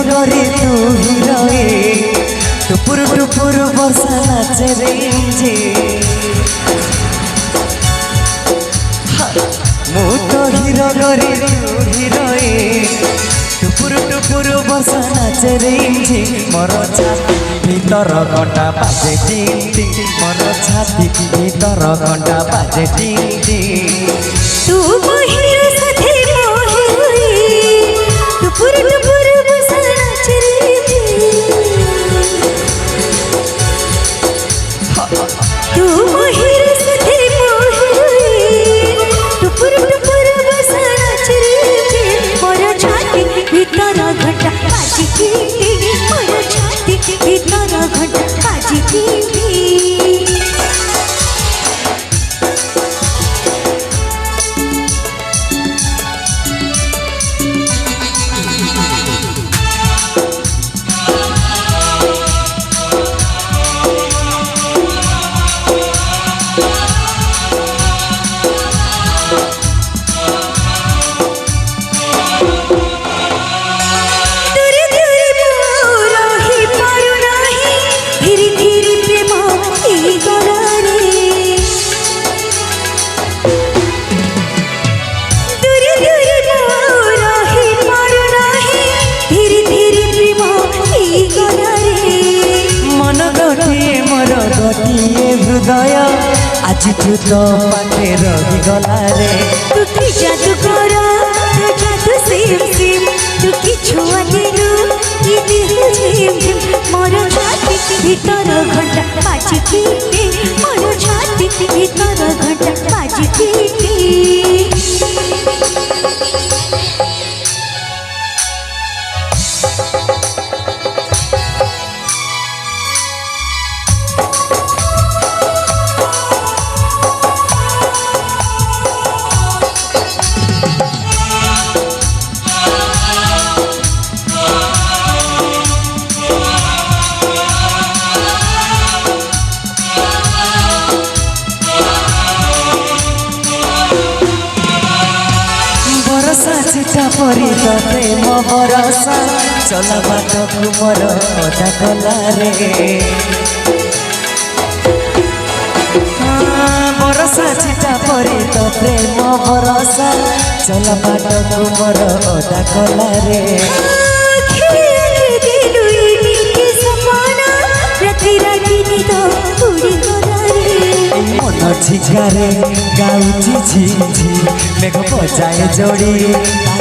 নগরে তুই রয়ে টুপুর টুপুর বসা নাচে রেঞ্জে মু তো হিরো গরে তুই রয়ে টুপুর টুপুর বসা নাচে রেঞ্জে মর ছাতি ভিতর ঘণ্টা বাজে টিং টিং মর ছাতি ভিতর ঘণ্টা বাজে টিং টিং ଆସିଛୁ ତୋ ପାଖେ ରହି ଗଲାରେ ତୁ କି ଜାଦୁ କର ତୁ ଜାଦୁ ସିମ୍ ସିମ୍ ତୁ କି ଛୁଆ ଦିନୁ କି ଦିହେ ଝିମ୍ ଝିମ୍ ମୋର ଛାତି ଭିତର পরি তো প্রেম বরসা চলা বাটকু মর অদা কলারে বরসা ছিটা পরি তো প্রেম বরসা চলা বাটকু মর অদা কলারে মন ঝিঝারে গাউছি ঝিঝি মেঘ বজায় জড়ি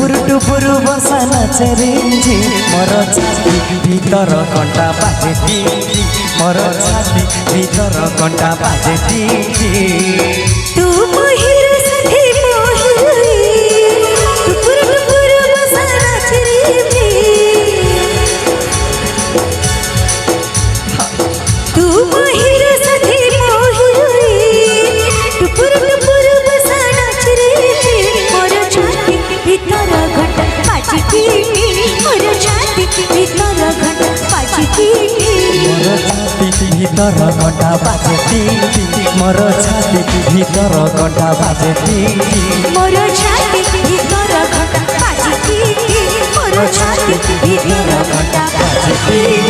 টুপুর টুপুর বসা নাচে রিঞ্জি মর ছাতি ভিতর কণ্টা বাজে টিঙ্গি মর ছাতি ভিতর কণ্টা বাজে টিঙ্গি টুপুর পাচিকি মোর জাতি ভিতর ঘটা পাচিকি মোর জাতি ভিতর ঘটা বাজেটি মোর জাতি ভিতর ঘটা বাজেটি মোর জাতি ভিতর ঘটা পাচিকি মোর জাতি ভিতর ঘটা বাজেটি